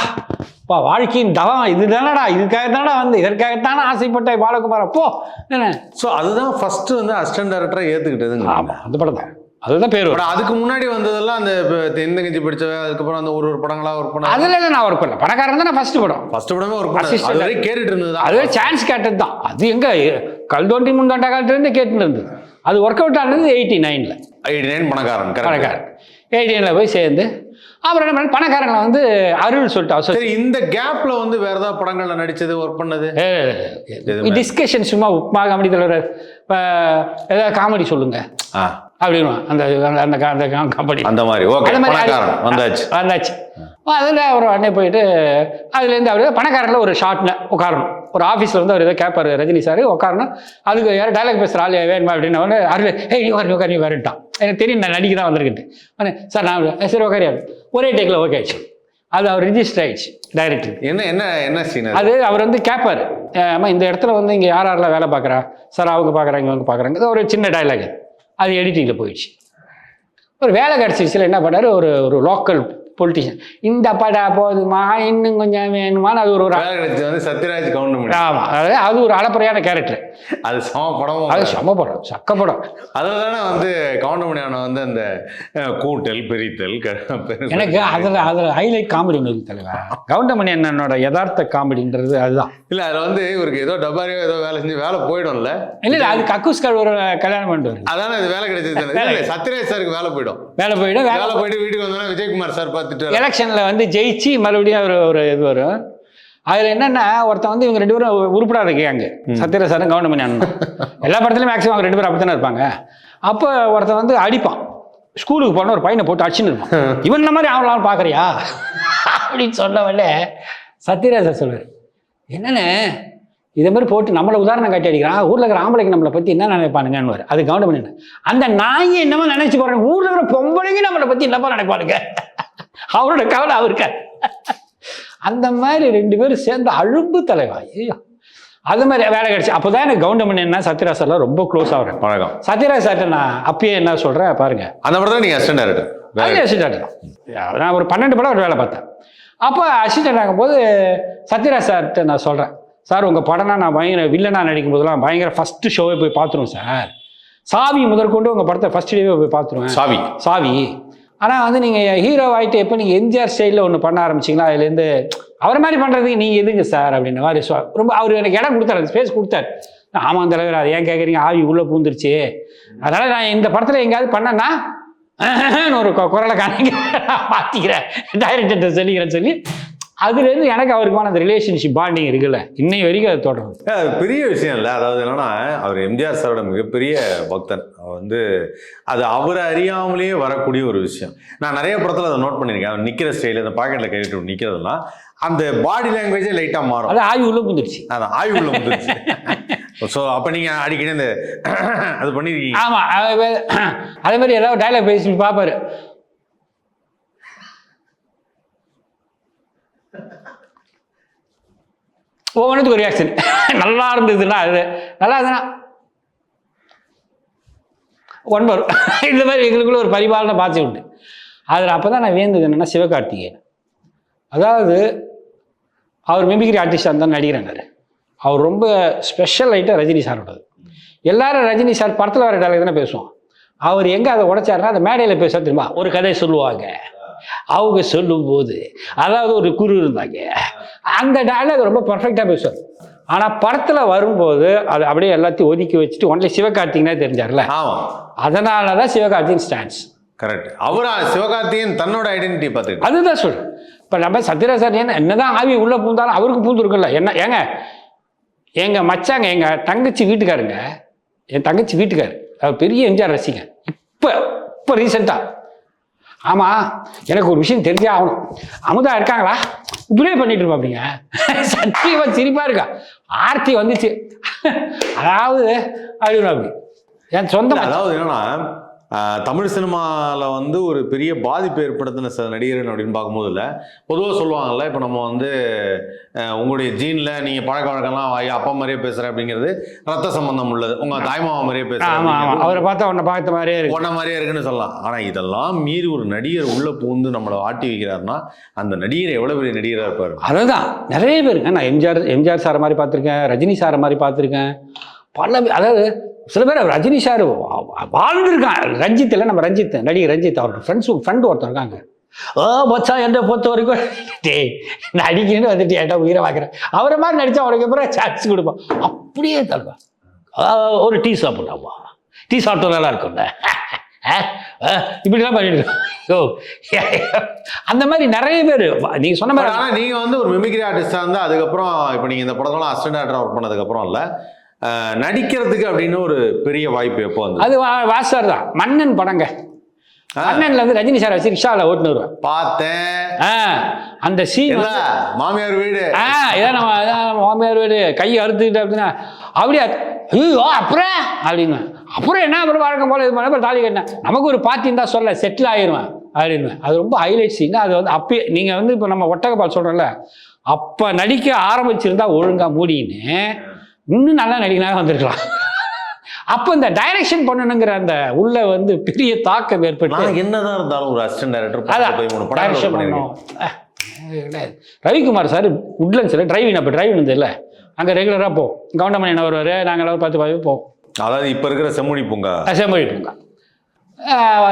அப்பா வாழ்க்கையின் தவம் இதுதானடா இதுக்காக தானே வந்து இதற்காகத்தானே ஆசைப்பட்ட பாலகுமார். அப்போ என்ன ஸோ அதுதான் ஃபர்ஸ்ட் வந்து அசிஸ்டன்ட் டைரக்டரா ஏத்துக்கிட்டதுங்க. ஆமாம் அந்த படம் தான் அதுதான் பேர். அதுக்கு முன்னாடி வந்ததெல்லாம் அந்த எந்த கட்சி பிடிச்சவ அதுக்கப்புறம் அந்த ஒரு ஒரு படங்களா ஒர்க் பண்ண அதில் நான் ஒர்க் பண்ணல. பணக்காரன் தான் ஃபர்ஸ்ட் படம். ஃபர்ஸ்ட் படமே ஒர்க் பண்ண Assistant அது கேட்டுட்டு இருந்தது அதுவே சான்ஸ் கேட்டது தான் அது எங்க கல் தோண்டி முன் தோண்டா காலத்துலேருந்து கேட்டுன்னு இருந்தது. அது ஒர்க் அவுட் ஆனது எயிட்டி நைனில் எயிட்டி நைன் பணக்காரன். பணக்காரன். எயிட்டீனில் போய் சேர்ந்து அப்புறம் என்ன பண்ண பணக்காரங்களை வந்து அருள் சொல்லிட்டு சரி இந்த கேப்ல வந்து வேற ஏதாவது படங்கள்ல நடிச்சது ஒர்க் பண்ணது. டிஸ்கஷன் சும்மா உப்மா காமெடி தலைவர் இப்போ ஏதாவது காமெடி சொல்லுங்க. அப்படின்னு அந்த அந்த அந்த கா- அந்த காமெடி அந்த மாதிரி ஓகே பணக்காரன் வந்தாச்சு. வந்தாச்சு. அதில் அவர் உடனே போயிட்டு அதுலேருந்து அவர் பணக்காரனில் ஒரு ஷார்ட்ல உட்காரணும். ஒரு ஆஃபீஸில் வந்து அவர் ஏதோ கேட்பார் ரஜினி சார் உட்காரணும். அதுக்கு யாரும் டைலாக் பேசுகிற ஆள் வேணுமா? அப்படின்னு உடனே அருள் ஏய் நீ உட்காரு நீ வரட்டான் எனக்கு தெரியும் நான் நடிக்க தான் வந்திருக்கேன் உடனே சார் நான் "ஏய், சரி உட்காரியா ஒரே டேக்கில் ஓகே ஆயிடுச்சு. அது அவர் ரிஜிஸ்டர் ஆயிடுச்சு டைரக்டர் என்ன என்ன என்ன சீன் அது? அவர் வந்து கேட்பார் அம்மா இந்த இடத்துல வந்து இங்கே யார் யாரெல்லாம் வேலை பார்க்குறா? சார் அவங்க பார்க்குறாங்க இவங்க பார்க்குறாங்க. இது ஒரு சின்ன டைலாக் அது எடிட்டிங்கில் போயிடுச்சு. ஒரு வேலை கிடச்சிச்சுல என்ன பண்ணாரு? ஒரு ஒரு லோக்கல் பொலிட்டிஷியன் இந்த படா போதுமா? இன்னும் கொஞ்சம் வேணுமான்னு அது ஒரு வந்து சத்யராஜ் கவுண்ட் ஆமாம் அதாவது அது ஒரு அளப்பறையான கேரக்டர் அது சம படமும் அது செம படம். சக்க படம். அதுல தானே வந்து கவுண்டமணியான வந்து அந்த கூட்டல் பிரித்தல் எனக்கு அதில் அதில் ஹைலைட் காமெடி ஒன்று இருக்கு தலைவா. கவுண்டமணி அண்ணனோட யதார்த்த காமெடின்றது அதுதான். இல்ல அதுல வந்து இவருக்கு ஏதோ டப்பாரியோ ஏதோ வேலை செஞ்சு வேலை போயிடும்ல. இல்லை இல்லை அது கக்கூஸ்கார் ஒரு கல்யாணம் பண்ணிட்டு வருது. அதானே அது வேலை கிடைச்சது சத்யராஜ் சாருக்கு வேலை போயிடும். வேலை போயிட்டு வேலை போயிட்டு வீட்டுக்கு வந்தோன்னா விஜயகுமார் சார் பார்த்துட்டு எலெக்ஷனில் வந்து ஜெயிச்சு மறுபடியும் ஒரு ஒரு இது வரும். அதில் என்னன்னா ஒருத்தன் வந்து இவங்க ரெண்டு பேரும் உருப்படாத கேங்க சத்யராஜ் சாரும் கவுண்டமணி அண்ணன் எல்லா படத்துலையும் மேக்ஸிமம் அவங்க ரெண்டு பேரும் அப்படி தானே இருப்பாங்க. அப்போ ஒருத்தன் வந்து அடிப்பான். ஸ்கூலுக்கு போன ஒரு பையனை போட்டு அடிச்சுன்னு இருப்பான். இவன் இந்த மாதிரி அவங்களாம் பார்க்குறியா அப்படின்னு சொன்னவல்ல சத்யராஜ் சொல்லுவார். என்னண்ணே இதே மாதிரி போட்டு நம்மளை உதாரணம் காட்டி அடிக்கிறான். ஊரில் இருக்கிற ஆம்பளைக்கு நம்மளை பற்றி என்ன நினைப்பானுங்கன்னு அது கவுண்டமணி அண்ணன். அந்த நாயை என்னமோ நினைச்சு போறேன் ஊரில் இருக்கிற பொம்பளைங்க நம்மளை பற்றி என்னப்பா நினைப்பானுங்க? அவரோட கவலை அவருக்க. அந்த மாதிரி ரெண்டு பேரும் சேர்ந்து அழும்பு தலைவா. ஐயோ. அது மாதிரி வேலை கிடைச்சு. அப்போ தான் எனக்கு கவுண்டமணி என்ன சத்யராஜ் சார்லாம் ரொம்ப க்ளோஸ் ஆகிறேன் வணக்கம். சத்யராஜ் சார்ட்ட நான் அப்பயே என்ன சொல்கிறேன் பாருங்க. அந்த படத்துல நீங்க அசிஸ்டன்ட் டேரக்டர் அசிஸ்டன்ட் நான் ஒரு பன்னெண்டு படம் ஒரு வேலை பார்த்தேன். அப்போ அசிஸ்டன்ட் ஆகும்போது சத்யராஜ் சார்கிட்ட நான் சொல்கிறேன் சார் உங்கள் படம்னா நான் பயங்கர வில்லனா நடிக்கும் போதெல்லாம் பயங்கர ஃபஸ்ட்டு ஷோவே போய் பார்த்துருவேன் சார். சாவி முதற்கொண்டு உங்கள் படத்தை ஃபஸ்ட் டேவே போய் பார்த்துருவேன். சாவி. சாவி. ஆனால் வந்து நீங்கள் ஹீரோ ஆகிட்டு எப்போ நீங்கள் எம்ஜிஆர் ஸ்டைலில் ஒன்று பண்ண ஆரம்பிச்சிங்களா? அதுலேருந்து அவர் மாதிரி பண்ணுறதுக்கு நீங்கள் எதுங்க சார்? அப்படின்ற மாதிரி சொ- ரொம்ப அவர் எனக்கு இடம் கொடுத்தாரு ஸ்பேஸ் கொடுத்தாரு. ஆமாம் தலைவர் அது ஏன் கேட்குறீங்க ஆவி உள்ளே பூந்துருச்சு. அதனால் நான் இந்த படத்தில் எங்கேயாவது பண்ணேன்னா ஒரு கொ- குரலை காணிக்க மாற்றிக்கிறேன் டைரக்டர்கிட்ட சொல்லிக்கிறேன்னு சொல்லி அதுலேருந்து எனக்கு அவருக்குமான அந்த ரிலேஷன்ஷிப் பாண்டிங் இருக்குல்ல. இன்னை வரைக்கும் அது தொடரும். அது பெரிய விஷயம் இல்லை. அதாவது என்னன்னா அவர் எம்ஜிஆர் சாரோட மிகப்பெரிய பக்தன். அவர் வந்து அது அவரை அறியாமலேயே வரக்கூடிய ஒரு விஷயம். நான் நிறைய படத்தில் அதை நோட் பண்ணியிருக்கேன். அவர் நிற்கிற ஸ்டைல் அந்த பாக்கெட்டில் கைட்டு நிற்கிறதெல்லாம் அந்த பாடி லாங்குவேஜே லைட்டாக மாறும். அது ஆவி உள்ளே பூந்துருச்சு அதான் ஆய்வு உள்ள வந்துருச்சு ஸோ அப்போ நீங்கள் அடிக்கடி இந்த அது பண்ணியிருக்கீங்க ஆமாம் அதே மாதிரி ஏதாவது டைலாக் பேசி பார்ப்பாரு. ஒவ்வொன்றுத்துக்கு ஒரு ரியாக்ஷன் நல்லா இருந்ததுன்னா அது நல்லா இருந்ததுன்னா ஒன் இந்த மாதிரி எங்களுக்குள்ள ஒரு பரிபாலனை பார்த்து உண்டு அதில் அப்போ தான் நான் வேந்தது என்னென்னா சிவகார்த்திகேயன். அதாவது அவர் மிமிக்ரி ஆர்டிஸ்டாக இருந்தால் நடிக்கிறாங்க அவர் ரொம்ப ஸ்பெஷல் ஐட்டம் ரஜினி சாரோடது எல்லாரும் ரஜினி சார் படத்தில் வர டைலாக் தானே பேசுவோம். அவர் எங்கே அதை உடைச்சாருன்னா அந்த மேடையில் பேச தெரியுமா? ஒரு கதை சொல்லுவாங்க. அவங்க சொல்லும்போது அதாவது ஒரு குரு இருந்தாங்க. அந்த டைலாக் ரொம்ப பர்ஃபெக்டாக பேசுவார் ஆனால் படத்தில் வரும்போது அது அப்படியே எல்லாத்தையும் ஒதுக்கி வச்சுட்டு ஒன்லி சிவகார்த்திகனே தெரிஞ்சார்ல? ஆமாம் அதனால தான் சிவகார்த்திகன் ஸ்டாண்ட்ஸ் கரெக்ட் அவரா சிவகார்த்திகேயன் தன்னோட ஐடென்டிட்டி பார்த்துக்கிட்டு. அதுதான் சொல்றேன் இப்போ நம்ம என்ன என்னதான் ஆவி உள்ளே பூந்தாலும் அவருக்கு பூந்துருக்குல்ல என்ன ஏங்க எங்க மச்சாங்க எங்க தங்கச்சி வீட்டுக்காருங்க என் தங்கச்சி வீட்டுக்காரு. அவர் பெரிய எம்ஜிஆர் ரசிகன். இப்போ இப்போ ரீசெண்டாக ஆமாம் எனக்கு ஒரு விஷயம் தெரிஞ்சே ஆகணும். அமுதா இருக்காங்களா? இப்படியே பண்ணிட்டு இருப்பாப்பீங்க சத்தியமா சிரிப்பா இருக்கா? ஆர்த்தி வந்துச்சு. அதாவது அப்படின்னு அப்படி என் சொந்த அதாவது என்னன்னா தமிழ் சினிமாவில் வந்து ஒரு பெரிய பாதிப்பு ஏற்படுத்தின சில நடிகர்கள் அப்படின்னு பார்க்கும்போது இல்லை பொதுவாக சொல்லுவாங்கல்ல இப்போ நம்ம வந்து உங்களுடைய ஜீனில் நீங்கள் பழக்க வழக்கம்லாம் ஐயா அப்பா மாதிரியே பேசுகிற அப்படிங்கிறது ரத்த சம்பந்தம் உள்ளது. உங்கள் தாய்மாமா மாதிரியே ஆமா ஆமா. பேசுகிற அவரை பார்த்தா உன்னை பார்த்த மாதிரியே இருக்கு. ஒன்ன மாதிரியே இருக்குன்னு சொல்லலாம். ஆனால் இதெல்லாம் மீறி ஒரு நடிகர் உள்ளே பூந்து நம்மளை ஆட்டி வைக்கிறாருன்னா அந்த நடிகர் எவ்வளோ பெரிய நடிகராக இருப்பார்? அதுதான். நிறைய பேருங்க நான் எம்ஜிஆர் எம்ஜிஆர் சாரை மாதிரி பார்த்துருக்கேன் ரஜினி சாரை மாதிரி பார்த்துருக்கேன். பல பேர் அதாவது சில பேர் ரஜினி சார் வாழ்ந்துருக்கான். ரஞ்சித்தில் நம்ம ரஞ்சித் நடிகர் ரஞ்சித் அவரோட ஃப்ரெண்ட்ஸ் ஃப்ரெண்டு ஒருத்தர் இருக்காங்க. ஓ மச்சான் என்னை பொறுத்த வரைக்கும் டேய் நடிக்கணும்னு வந்துட்டு ஏன்டா உயிரை பார்க்குறேன் அவரை மாதிரி நடித்தா அவருக்கு அப்புறம் சான்ஸ் கொடுப்போம்? அப்படியே தருவேன் ஒரு டீ சாப்பிடலாமா? டீ சாப்பிட்டா நல்லா இருக்கும்ல? ஆ, ஆ, இப்படிலாம் பண்ணிட்டு ஓ அந்த மாதிரி நிறைய பேர் நீங்க சொன்ன மாதிரி ஆனால் நீங்கள் வந்து ஒரு மிமிக்ரி ஆர்டிஸ்டாக இருந்தால் அதுக்கப்புறம் இப்போ நீங்கள் இந்த படத்தெல்லாம் அசிஸ்டன்ட் ஆர்டர் ஒர்க் பண்ணதுக்கப்புறம் இல்லை நடிக்கிறதுக்கு அப்படின்னு ஒரு பெரிய வாய்ப்பு எப்போ வந்து அது வாசார் தான். மன்னன் படங்க. மன்னன்ல வந்து ரஜினி சார் வச்சு ரிக்ஷாவில் ஓட்டுன்னு வருவேன் பார்த்தேன் அந்த சீன் மாமியார் வீடு. ஆ இதான் நம்ம மாமியார் வீடு. கை அறுத்துக்கிட்டு அப்படின்னா அப்படியா? ஐயோ அப்புறம்? அப்படின்னு. அப்புறம் என்ன? அப்புறம் வழக்கம் போல இது பண்ண தாலி கட்டினேன். நமக்கு ஒரு பார்ட்டி இருந்தால் சொல்ல செட்டில் ஆயிடுவேன் அப்படின்னு. அது ரொம்ப ஹைலைட் சீன் அது வந்து அப்பயே நீங்கள் வந்து இப்போ நம்ம ஒட்டகப்பால் சொல்கிறோம்ல அப்போ நடிக்க ஆரம்பிச்சிருந்தா ஒழுங்கா மூடின்னு இன்னும் நல்லா நடிகனாக வந்திருக்கலாம். அப்போ இந்த டைரக்ஷன் பண்ணணுங்கிற அந்த உள்ள வந்து பெரிய தாக்கம் ஏற்பட்டு என்னதான் இருந்தாலும் ஒரு அசிஸ்டன்ட் டைரக்டர் டைரக்ஷன் அது கிடையாது. ரவிக்குமார் சார் உட்லன்ஸில் டிரைவிங் அப்போ டிரைவிங் இருந்ததுல. அங்கே ரெகுலராக போவோம் கவுண்டமணி என்ன வருவார்? நாங்கள் எல்லாரும் பார்த்து பார்த்து போவோம் அதாவது இப்ப இருக்கிற செம்மொழி பூங்கா. அசம்பிளி பூங்கா.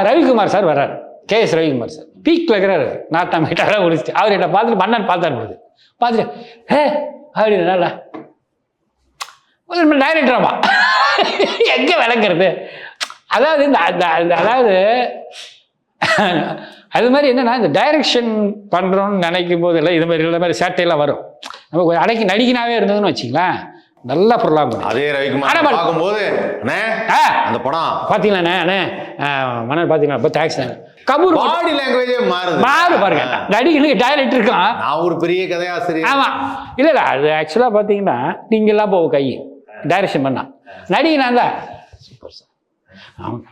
ரவிக்குமார் சார் வர்றாரு. K S Ravikumar sir. பீக்கில் இருக்கிறாரு நாட்டாம கிட்டார முடிச்சுட்டு அவர் என்னை பார்த்துட்டு மன்னன் பார்த்தாரு பொழுது பார்த்துட்டு ஹே அப்படின்னு நல்லா டைரக்டராமா எங்கே விளங்குறது அதாவது இந்த அதாவது அது மாதிரி என்னன்னா இந்த டைரக்ஷன் பண்ணுறோம்னு நினைக்கும் போது இல்லை இது மாதிரி இந்த மாதிரி சேட்டையெல்லாம் வரும். நம்ம கொஞ்சம் அடக்கி நடிகனாவே இருந்ததுன்னு வச்சிங்களேன் நல்லா பொருளாங்க அதே ரவிக்குமார் பாரு. பார்க்கும்போது அந்த படம். பார்த்தீங்களாண்ணே அண்ணே மன்னர் பார்த்தீங்களா இப்போ தேங்க்ஸ் கபூர் பாடி லாங்குவேஜே மாறுது. மாறு பாருங்க. நடிகனுக்கு டைரக்ட் இருக்கான். நான் ஒரு பெரிய கதையாசிரியர். ஆமா. இல்ல இல்ல அது ஆக்சுவலா பாத்தீங்கன்னா நீங்க எல்லாம் போவோம் கை. டைரக்ஷன் பண்ணா. நடிகனா சூப்பர் சார் ஆமாங்க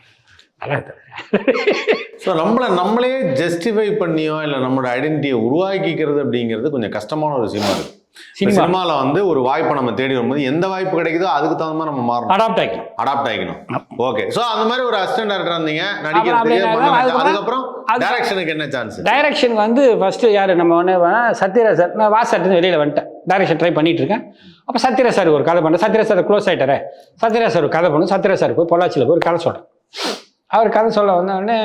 நல்லா. ஸோ நம்மளை நம்மளே ஜஸ்டிஃபை பண்ணியோ இல்லை நம்மளோட ஐடென்டிட்டியை உருவாக்கிக்கிறது அப்படிங்கிறது கொஞ்சம் கஷ்டமான ஒரு விஷயமா இருக்கு. சினிமா. சினிமால வந்து ஒரு வாய்ப்பை நம்ம தேடி வரும்போது எந்த வாய்ப்பு கிடைக்குதோ அதுக்கு தகுந்த மாதிரி நம்ம மாறணும். அடாப்ட் ஆகிக்கும் அடாப்ட் ஆகிக்கணும். ஓகே சோ அந்த மாதிரி ஒரு அசிஸ்டன்ட் டேரக்டர் இருந்தீங்க. நடிக்கிறது அதுக்கப்புறம் அதுக்கப்புறம் அது- டைரக்ஷனுக்கு என்ன சான்ஸ் டைரக்ஷன் வந்து ஃபஸ்ட்டு யார்? நம்ம ஒன்று சத்யராஜ் சார் நான் வாசட்டு வெளியில் வந்துட்டேன். டைரக்ஷன் ட்ரை பண்ணிட்டு இருக்கேன். அப்போ சத்யராஜ் சார் ஒரு கதை பண்ணேன் சத்யராஜ் சார் க்ளோஸ் ஆகிட்டாரே சத்யராஜ் சார் ஒரு கதை பண்ணு. சத்யராஜ் சார் போய் பொள்ளாச்சியில் போய் ஒரு கதை சொல்கிறேன் அவர் கதை சொல்ல வந்த உடனே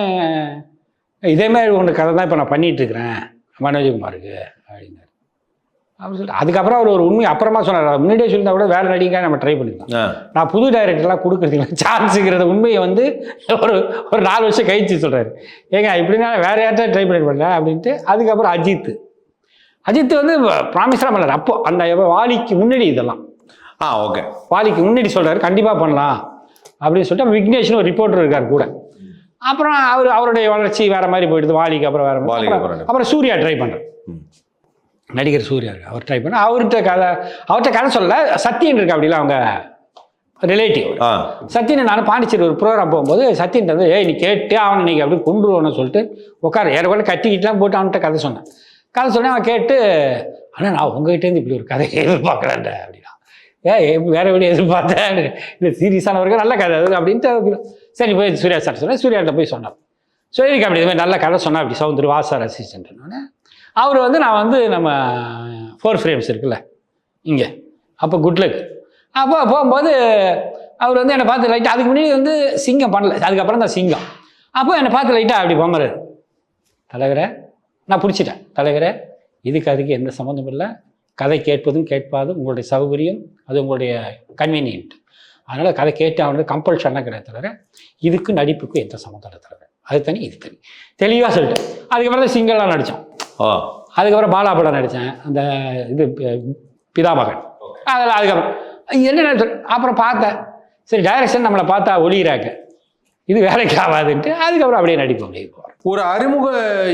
இதே மாதிரி ஒன்று கதை தான் இப்போ நான் பண்ணிட்டு இருக்கிறேன். மனோஜ்குமாருக்கு அப்படின்னாரு. அப்படின்னு சொல்லிட்டு. அதுக்கப்புறம் அவர் ஒரு உண்மை அப்புறமா சொன்னார். முன்னாடியே சொல்லியிருந்தா கூட வேறு நடிகை நம்ம ட்ரை பண்ணிக்கலாம். நான் புது டைரக்டர்லாம் கொடுக்குறதுக்கு சான்ஸுங்கிறத உண்மையை வந்து ஒரு ஒரு நாலு வருஷம் கழிச்சு சொல்கிறாரு ஏங்க இப்படின்னா வேற யார்கிட்ட ட்ரை பண்ணி பண்ணல அப்படின்ட்டு அதுக்கப்புறம் அஜித். அஜித் வந்து ப்ராமிஸ்லாம் பண்ணார் அப்போ அந்த வாலிக்கு முன்னாடி இதெல்லாம். ஆ ஓகே வாலிக்கு முன்னாடி சொல்கிறாரு கண்டிப்பாக பண்ணலாம். அப்படின்னு சொல்லிட்டு விக்னேஷ்னு ஒரு ரிப்போர்ட்டர் இருக்கார் கூட. அப்புறம் அவர் அவருடைய வளர்ச்சி வேற மாதிரி போயிடுது. வாலிக்கு அப்புறம் வேற மாதிரி. அப்புறம் சூர்யா ட்ரை பண்ணுறேன். நடிகர் சூர்யா இருக்கு அவர் ட்ரை பண்ண அவர்கிட்ட கதை அவர்கிட்ட கதை சொல்ல சத்தியன் இருக்கு அப்படிலாம் அவங்க ரிலேட்டிவ் ஆ. சத்தியனை நான் பாண்டிச்சேரி ஒரு ப்ரோக்ராம் போகும்போது சத்தியன் வந்து ஏய் நீ கேட்டு அவனை இன்னைக்கு அப்படி கொண்டுருவோன்னு சொல்லிட்டு உட்காரு. ஏறக்குள்ள கட்டிக்கிட்டுலாம் போட்டு அவன்கிட்ட கதை சொன்னேன். கதை சொன்னேன் அவன் கேட்டு ஆனால் நான் உங்ககிட்டேருந்து இப்படி ஒரு கதையை எதிர்பார்க்குறேன்டா அப்படின்னா. ஏ வேற எப்படி எதிர்பார்த்தேன்? இது சீரியஸானவருக்கு நல்ல கதை அது அப்படின்ட்டு சரி போய் சூர்யா சார் சொன்னேன். சூர்யாட்ட போய் சொன்னான். சூரியக்கு அப்படி இது மாதிரி நல்ல கதை சொன்னா அப்படி சவுந்தர் வாசார் அசிஸ்டன்ட்னு அவர் வந்து நான் வந்து நம்ம ஃபோர் ஃப்ரேம்ஸ் இருக்குல்ல இங்கே. அப்போ குட்லக் அப்போ போகும்போது அவர் வந்து என்னை பார்த்து லைட்டாக அதுக்கு முன்னாடி வந்து சிங்கம் பண்ணல அதுக்கப்புறம் தான் சிங்கம். அப்போ என்னை பார்த்து லைட்டாக அப்படி போமாரு தலைவரே நான் பிடிச்சிட்டேன். தலைவரே இதுக்கு அதுக்கு எந்த சம்மந்தமும் இல்லை. கதை கேட்பதும் கேட்பாதும் உங்களுடைய சௌகரியம் அது உங்களுடைய கன்வீனியன்ட் அதனால் கதை கேட்டு அவனுக்கு கம்பல்ஷன்லாம் கிடையாது தவிர இதுக்கும் நடிப்புக்கும் எந்த சம்மந்தம் இல்லை தவிர அது தனி இது தனி. தெளிவாக சொல்லிட்டேன். அதுக்கப்புறம் தான் சிங்கம்லாம் நடித்தோம் ஓ. அதுக்கப்புறம் பாலா படம் நடித்தேன். அந்த இது பிதாமகன். அதெல்லாம் அதுக்கப்புறம் என்ன அப்புறம் பார்த்தேன். சரி டைரக்ஷன் நம்மளை பார்த்தா ஒளிகிறாங்க இது வேலைக்கு ஆகாதுன்ட்டு அதுக்கப்புறம் அப்படியே நடிப்போம் அப்படியே போகிறோம் ஒரு அறிமுக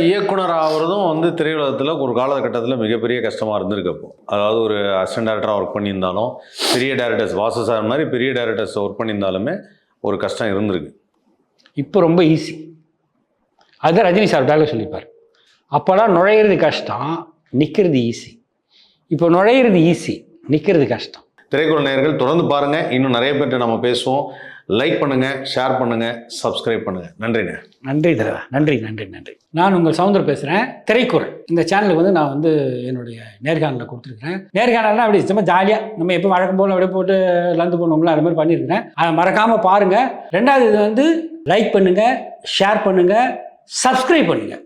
இயக்குனர் ஆகிறதும் வந்து திரையுலகத்தில் ஒரு காலகட்டத்தில் மிகப்பெரிய கஷ்டமாக இருந்திருக்கு அப்போ அதாவது ஒரு அசிஸ்டன்ட் டேரக்டராக ஒர்க் பண்ணியிருந்தாலும் பெரிய டேரக்டர்ஸ் வாசு சார் மாதிரி பெரிய டேரக்டர்ஸ் ஒர்க் பண்ணியிருந்தாலுமே ஒரு கஷ்டம் இருந்திருக்கு. இப்போ ரொம்ப ஈஸி அதுதான் ரஜினி சார் டாக்டர் சொல்லிப்பார். அப்போலாம் நுழையிறது கஷ்டம் நிற்கிறது ஈஸி இப்போ நுழையிறது ஈஸி நிற்கிறது கஷ்டம். திரைக்குறள் நேயர்கள் தொடர்ந்து பாருங்க. இன்னும் நிறைய பேர்கிட்ட நம்ம பேசுவோம். லைக் பண்ணுங்க ஷேர் பண்ணுங்க சப்ஸ்கிரைப் பண்ணுங்க. நன்றிண்ணே நன்றி தரவா. நன்றி நன்றி நன்றி. நான் உங்கள் சவுந்தர் பேசுகிறேன் திரைக்குறள். இந்த சேனலுக்கு வந்து நான் வந்து என்னுடைய நேர்காணலில் கொடுத்துருக்கிறேன். நேர்காணல்னா அப்படி சும்மா ஜாலியாக நம்ம எப்போ வழக்கம் போல் அப்படியே போட்டு லந்து பண்ணுவோம்ல அது மாதிரி பண்ணியிருக்கிறேன். அதை மறக்காமல் பாருங்கள் ரெண்டாவது இது வந்து லைக் பண்ணுங்கள் ஷேர் பண்ணுங்கள் சப்ஸ்கிரைப் பண்ணுங்கள்